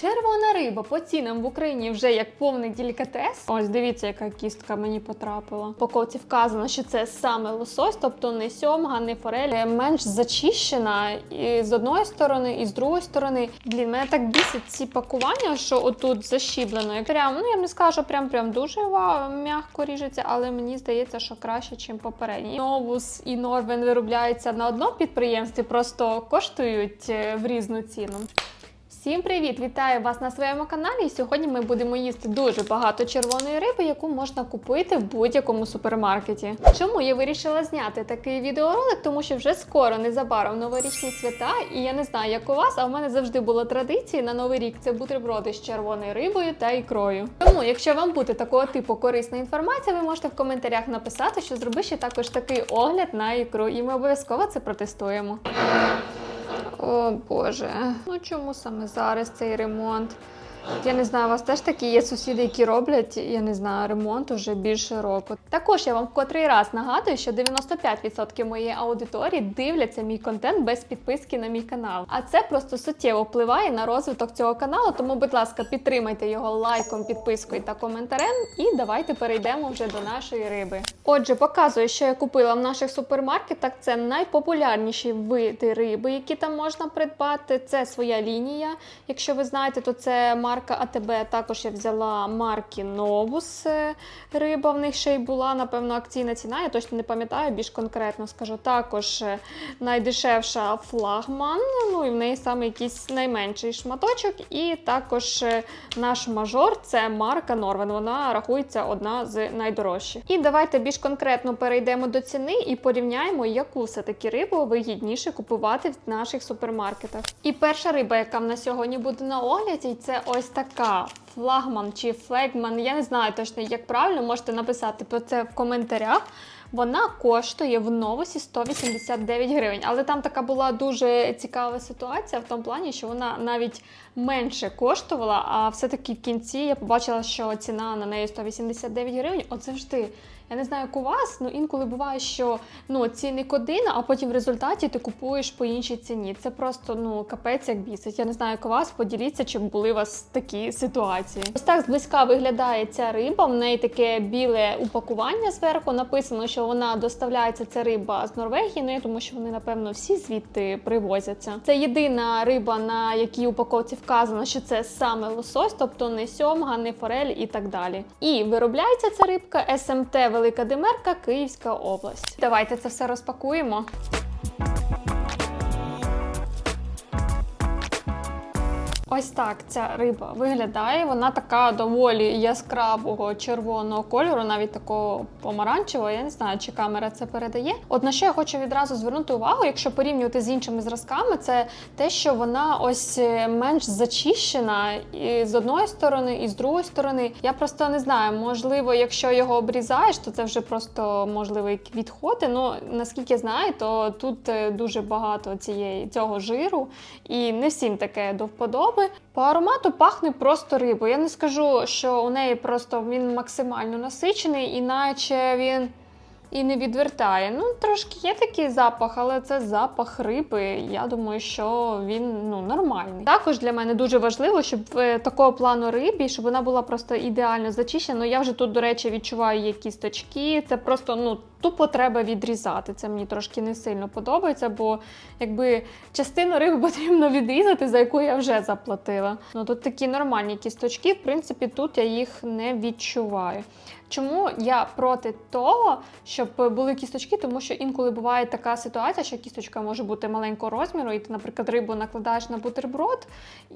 Червона риба по цінам в Україні вже як повний делікатес. Ось дивіться, яка кістка мені потрапила. По коці вказано, що це саме лосось, тобто не сьомга, не форель, е, менш зачищена і з одної сторони, і з другої сторони. Блін, мене так бісить ці пакування, що отут защіблено. Як прям, ну я не скажу, прям прям дуже м'яко ріжеться, але мені здається, що краще, ніж попередній. Новус і Норвен виробляються на одному підприємстві, просто коштують е, в різну ціну. Всім привіт! Вітаю вас на своєму каналі. І сьогодні ми будемо їсти дуже багато червоної риби, яку можна купити в будь-якому супермаркеті. Чому я вирішила зняти такий відеоролик? Тому що вже скоро незабаром новорічні свята, і я не знаю, як у вас, а в мене завжди була традиція на новий рік це бутерброди з червоною рибою та ікрою. Тому, якщо вам буде такого типу корисна інформація, ви можете в коментарях написати, що зроби ще також такий огляд на ікру, і ми обов'язково це протестуємо. О Боже, ну чому саме зараз цей ремонт? Я не знаю, у вас теж такі є сусіди, які роблять, я не знаю, ремонт уже більше року. Також я вам в котрий раз нагадую, що 95% моєї аудиторії дивляться мій контент без підписки на мій канал. А це просто суттєво впливає на розвиток цього каналу. Тому, будь ласка, підтримайте його лайком, підпискою та коментарем. І давайте перейдемо вже до нашої риби. Отже, показую, що я купила в наших супермаркетах. Це найпопулярніші види риби, які там можна придбати. Це своя лінія. Якщо ви знаєте, то це марка АТБ. Також я взяла марки Новус. е, Риба в них ще й була, напевно, акційна ціна. Я точно не пам'ятаю, більш конкретно скажу. Також е, найдешевша флагман. Ну і в неї саме якийсь найменший шматочок. І також е, наш мажор це марка Норвен. Вона рахується одна з найдорожчих. І давайте більш конкретно перейдемо до ціни і порівняємо, яку все-таки рибу вигідніше купувати в наших супермаркетах. І перша риба, яка в нас сьогодні буде на огляді, це ось така. Флагман чи флегман, я не знаю точно, як правильно, можете написати про це в коментарях. Вона коштує в новосі 189 гривень. Але там така була дуже цікава ситуація в тому плані, що вона навіть менше коштувала, а все-таки в кінці я побачила, що ціна на неї 189 гривень. От завжди. Я не знаю, як у вас, ну інколи буває, що ну цінник один, а потім в результаті ти купуєш по іншій ціні. Це просто ну капець як бісить. Я не знаю, як у вас, поділіться, чи були у вас такі ситуації. Ось так зблизька виглядає ця риба. В неї таке біле упакування зверху. Написано, що вона доставляється ця риба з Норвегії. Ну я думаю, що вони напевно всі звідти привозяться. Це єдина риба, на якій упаковці вказано, що це саме лосось, тобто не сьомга, не форель і так далі. І виробляється ця рибка СМТ Велика Демерка, Київська область. Давайте це все розпакуємо. Ось так ця риба виглядає. Вона така доволі яскравого червоного кольору, навіть такого помаранчевого. Я не знаю, чи камера це передає. От на що я хочу відразу звернути увагу, якщо порівнювати з іншими зразками, це те, що вона ось е, менш зачищена і з одної сторони, і з другої сторони. Я просто не знаю, можливо, якщо його обрізаєш, то це вже просто можливо відходи. Ну наскільки я знаю, то тут е, дуже багато цієї цього жиру, і не всім таке до вподоби. По аромату пахне просто рибою. Я не скажу, що у неї просто він максимально насичений, іначе він і не відвертає. Ну, трошки є такий запах, але це запах риби. Я думаю, що він ну, нормальний. Також для мене дуже важливо, щоб в такого плану рибі, щоб вона була просто ідеально зачищена. Ну, я вже тут, до речі, відчуваю є кісточки. Це просто ну. Тупо треба відрізати. Це мені трошки не сильно подобається, бо якби частину риби потрібно відрізати, за яку я вже заплатила. Ну тут такі нормальні кісточки, в принципі, тут я їх не відчуваю. Чому я проти того, щоб були кісточки? Тому що інколи буває така ситуація, що кісточка може бути маленького розміру, і ти, наприклад, рибу накладаєш на бутерброд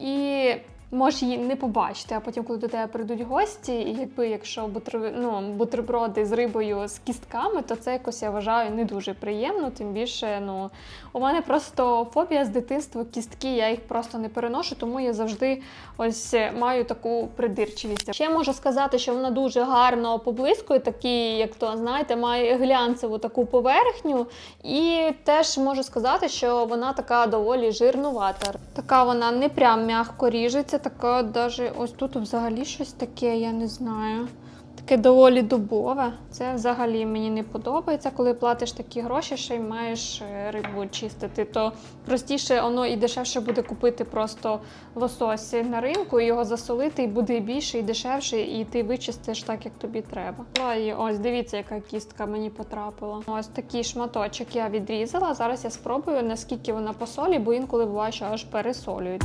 і. Можеш її не побачити, а потім, коли до тебе прийдуть гості, і якби якщо бутер, ну, бутерброди з рибою з кістками, то це якось я вважаю не дуже приємно. Тим більше, ну у мене просто фобія з дитинства, кістки, я їх просто не переношу, тому я завжди ось маю таку придирчивість. Ще можу сказати, що вона дуже гарно поблискує, такі, як то знаєте, має глянцеву таку поверхню. І теж можу сказати, що вона така доволі жирнувата. Така вона не прям м'яко ріжеться, така даже ось тут взагалі щось таке, я не знаю. Таке доволі дубове. Це взагалі мені не подобається, коли платиш такі гроші, ще й маєш е, рибу чистити. То простіше воно і дешевше буде купити просто лосось на ринку, і його засолити, і буде і більше, і дешевше, і ти вичистиш так, як тобі треба. І ось дивіться, яка кістка мені потрапила. Ось такий шматочок я відрізала. Зараз я спробую, наскільки вона по солі, бо інколи буває, що аж пересолюють.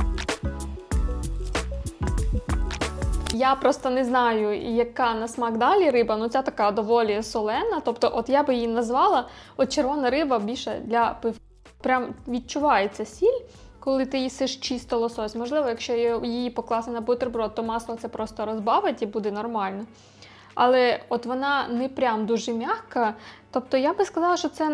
Я просто не знаю, яка на смак далі риба. Ну ця така доволі солена. Тобто, от я би її назвала от червона риба більше для пив. Прям відчувається сіль, коли ти їсиш чисто лосось. Можливо, якщо її покласти на бутерброд, то масло це просто розбавить і буде нормально. Але от вона не прям дуже м'яка. Тобто я би сказала, що це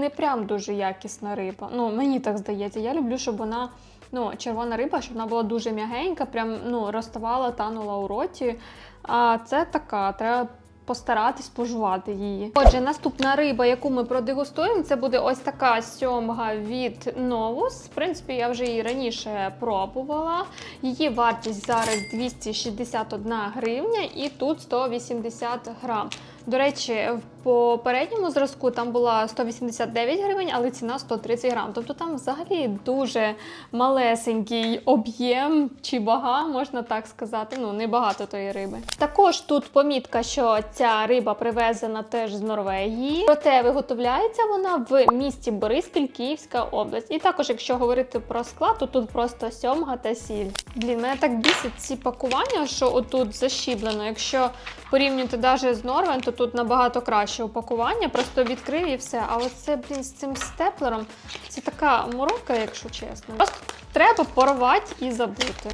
не прям дуже якісна риба. Ну, мені так здається. Я люблю, щоб вона ну, червона риба, щоб вона була дуже м'ягенька, прям ну, розставала, танула у роті. А це така, треба постаратись пожувати її. Отже, наступна риба, яку ми продегустуємо, це буде ось така сьомга від Novus. В принципі, я вже її раніше пробувала. Її вартість зараз 261 гривня і тут 180 грам. До речі, в попередньому зразку там була 189 гривень, але ціна 130 грам. Тобто там взагалі дуже малесенький об'єм чи вага, можна так сказати. Ну, небагато тої риби. Також тут помітка, що ця риба привезена теж з Норвегії, проте виготовляється вона в місті Бориспіль, Київська область. І також, якщо говорити про склад, то тут просто сьомга та сіль. Блін, мене так бісить ці пакування, що отут защіблено. Якщо порівнювати навіть з Норвен, то тут набагато краще упакування, просто відкрив і все. А оце, блін, з цим степлером це така морока, якщо чесно. Просто треба порвати і забути.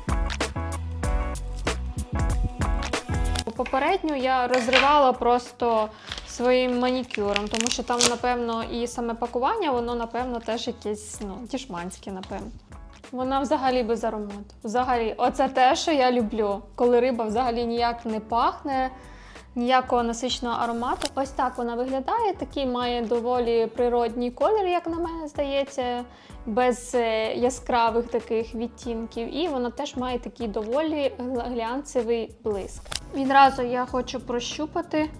Попередню я розривала просто своїм манікюром, тому що там, напевно, і саме пакування, воно, напевно, теж якесь ну, дішманське, напевно. Вона взагалі без аромату. Взагалі, оце те, що я люблю, коли риба взагалі ніяк не пахне, ніякого насичного аромату. Ось так вона виглядає. Такий має доволі природній колір, як на мене здається, без е, яскравих таких відтінків. І вона теж має такий доволі глянцевий блиск. Відразу я хочу прощупати.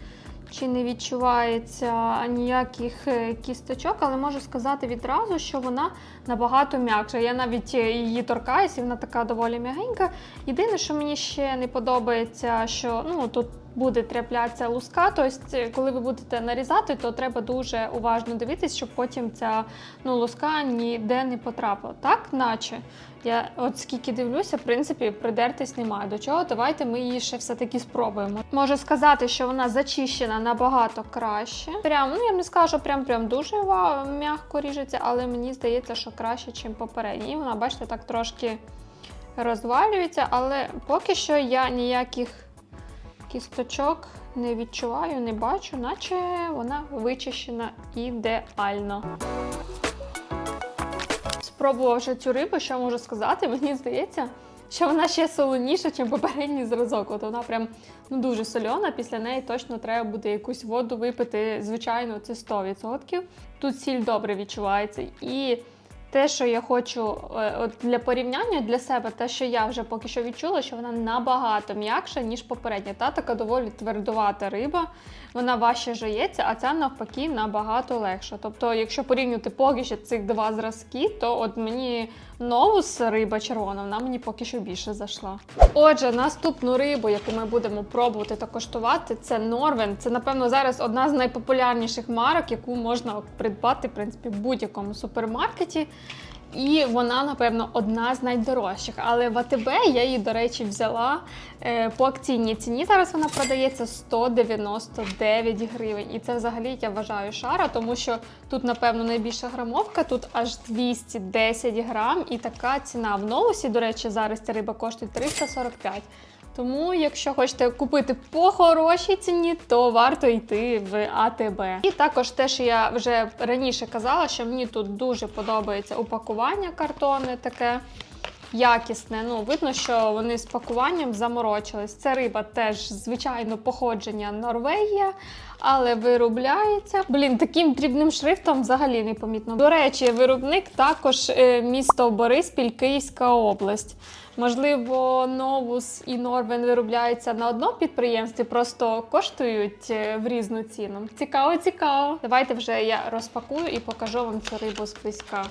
Чи не відчувається ніяких е, кісточок, але можу сказати відразу, що вона набагато м'якша. Я навіть е, її торкаюся, і вона така доволі м'ягенька. Єдине, що мені ще не подобається, що ну тут буде траплятися луска. Тобто, коли ви будете нарізати, то треба дуже уважно дивитись, щоб потім ця ну, луска ніде не потрапила. Так, наче я от скільки дивлюся, в принципі, придертись немає до чого. Давайте ми її ще все-таки спробуємо. Можу сказати, що вона зачищена набагато краще. Прям, ну я не скажу, що прям прям дуже м'яко ріжеться, але мені здається, що краще, ніж попередній. І вона, бачите, так трошки розвалюється, але поки що я ніяких кісточок не відчуваю, не бачу, наче вона вичищена ідеально. Спробувавши цю рибу, що можу сказати, мені здається, що вона ще солоніша, ніж попередній зразок. От вона прям ну, дуже сольона. Після неї точно треба буде якусь воду випити. Звичайно, це 100%. Тут сіль добре відчувається. І те, що я хочу е, от для порівняння для себе, те, що я вже поки що відчула, що вона набагато м'якша, ніж попередня. Та така доволі твердувата риба, вона важче жується, а ця навпаки набагато легша. Тобто, якщо порівнювати поки що цих два зразки, то от мені новус риба червона, вона мені поки що більше зайшла. Отже, наступну рибу, яку ми будемо пробувати та коштувати, це Норвен. Це, напевно, зараз одна з найпопулярніших марок, яку можна придбати в принципі в будь-якому супермаркеті. І вона, напевно, одна з найдорожчих. Але в АТБ я її, до речі, взяла е, по акційній ціні. Зараз вона продається 199 гривень. І це взагалі я вважаю шара, тому що тут, напевно, найбільша грамовка, тут аж 210 грам. І така ціна в новусі, до речі, зараз ця риба коштує 345. Тому, якщо хочете купити по хорошій ціні, то варто йти в АТБ. І також те, що я вже раніше казала, що мені тут дуже подобається упакування картонне таке. Якісне. Ну, видно, що вони з пакуванням заморочились. Це риба теж, звичайно, походження Норвегія, але виробляється. Блін, таким дрібним шрифтом взагалі не помітно. До речі, виробник також е, місто Бориспіль, Київська область. Можливо, Новус і Норвен виробляються на одному підприємстві, просто коштують е, в різну ціну. Цікаво, цікаво. Давайте вже я розпакую і покажу вам цю рибу зблизька.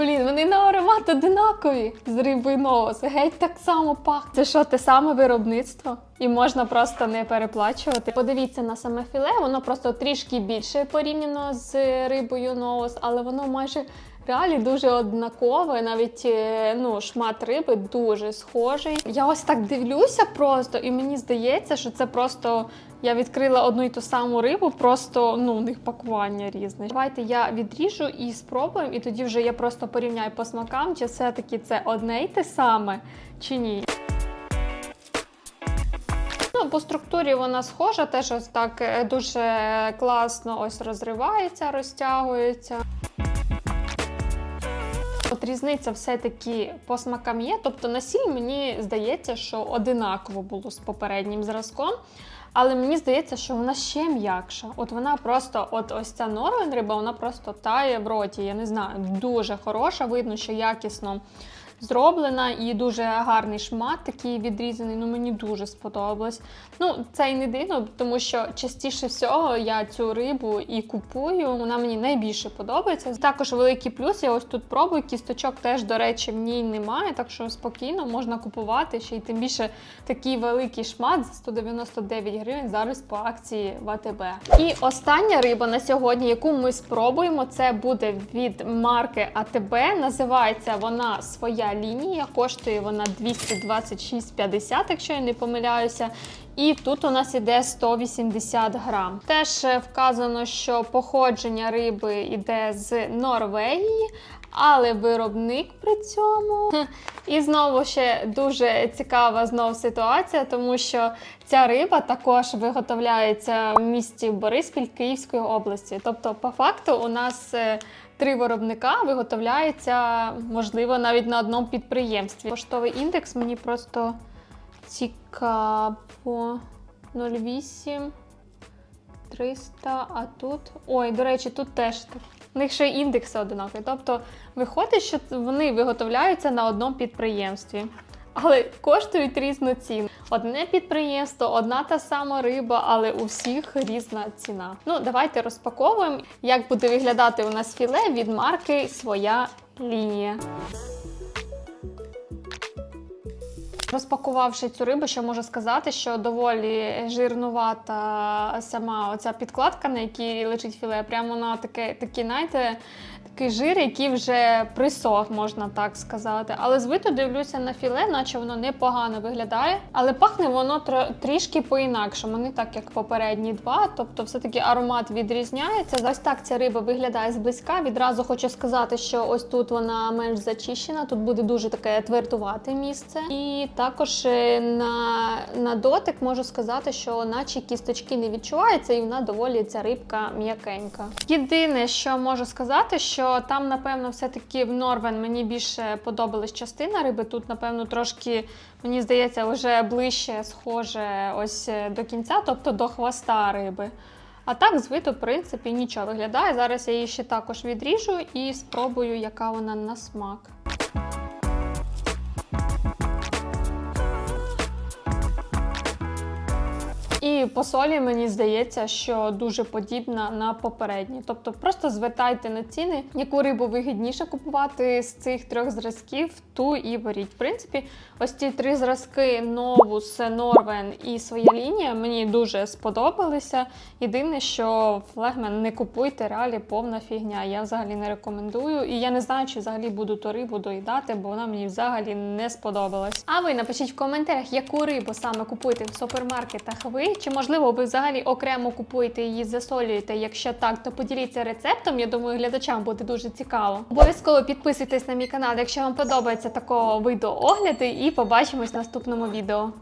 Блін, вони на аромат одинакові з рибою нос. Геть так само пахне. Це що, те саме виробництво? І можна просто не переплачувати. Подивіться на саме філе, воно просто трішки більше порівняно з рибою нос, але воно майже реалі дуже однакове. Навіть е, ну, шмат риби дуже схожий. Я ось так дивлюся просто, і мені здається, що це просто. Я відкрила одну і ту саму рибу, просто ну у них пакування різне. Давайте я відріжу і спробуємо, і тоді вже я просто порівняю по смакам, чи все-таки це одне й те саме, чи ні. Ну, по структурі вона схожа, теж ось так е, дуже класно ось розривається, розтягується. От різниця все-таки по смакам є. Тобто на сіль мені здається, що одинаково було з попереднім зразком. Але мені здається, що вона ще м'якша. От вона просто, от ось ця норвен риба, вона просто тає в роті. Я не знаю, дуже хороша. Видно, що якісно зроблена і дуже гарний шмат, такий відрізаний. Ну мені дуже сподобалось. Ну, це і не дивно, тому що частіше всього я цю рибу і купую. Вона мені найбільше подобається. Також великий плюс. Я ось тут пробую. Кісточок теж, до речі, в ній немає, так що спокійно можна купувати ще й тим більше такий великий шмат за 199 гривень зараз по акції в АТБ. І остання риба на сьогодні, яку ми спробуємо, це буде від марки АТБ. Називається вона своя лінія. Коштує вона 226,50, якщо я не помиляюся. І тут у нас іде 180 грам. Теж е, вказано, що походження риби йде з Норвегії, але виробник при цьому. І знову ще дуже цікава знов ситуація, тому що ця риба також виготовляється в місті Бориспіль Київської області. Тобто, по факту, у нас е, три виробника виготовляються, можливо, навіть на одному підприємстві. Поштовий індекс мені просто цікаво. 08 300, а тут. Ой, до речі, тут теж так. У них ще індекси одинакові. Тобто виходить, що вони виготовляються на одному підприємстві. Але коштують різну ціну. Одне підприємство, одна та сама риба, але у всіх різна ціна. Ну, давайте розпаковуємо, як буде виглядати у нас філе від марки Своя лінія. Розпакувавши цю рибу, що можу сказати, що доволі жирнувата сама оця підкладка, на якій лежить філе. Прямо на таке, такі, знаєте, такий жир, який вже присох, можна так сказати. Але з виду дивлюся на філе, наче воно непогано виглядає. Але пахне воно тр- трішки по-інакшому, не так, як попередні два. Тобто, все-таки аромат відрізняється. Ось так ця риба виглядає зблизька. Відразу хочу сказати, що ось тут вона менш зачищена, тут буде дуже таке твердувате місце. І також е, на, на дотик можу сказати, що наче кісточки не відчуваються, і вона доволі ця рибка м'якенька. Єдине, що можу сказати, що там, напевно, все-таки в Норвен мені більше подобалась частина риби. Тут, напевно, трошки, мені здається, вже ближче схоже ось е, до кінця, тобто до хвоста риби. А так, звито, в принципі, нічого виглядає. Зараз я її ще також відріжу і спробую, яка вона на смак. І по мені здається, що дуже подібна на попередні. Тобто просто звертайте на ціни, яку рибу вигідніше купувати з цих трьох зразків, ту і беріть. В принципі, ось ці три зразки Новус, Норвен і своя лінія мені дуже сподобалися. Єдине, що флегмен не купуйте, реалі повна фігня. Я взагалі не рекомендую. І я не знаю, чи взагалі буду ту рибу доїдати, бо вона мені взагалі не сподобалась. А ви напишіть в коментарях, яку рибу саме купуєте в супермаркетах ви. Чи можливо ви взагалі окремо купуєте її, засолюєте? Якщо так, то поділіться рецептом. Я думаю, глядачам буде дуже цікаво. Обов'язково підписуйтесь на мій канал, якщо вам подобається такого виду огляди, і побачимось в наступному відео.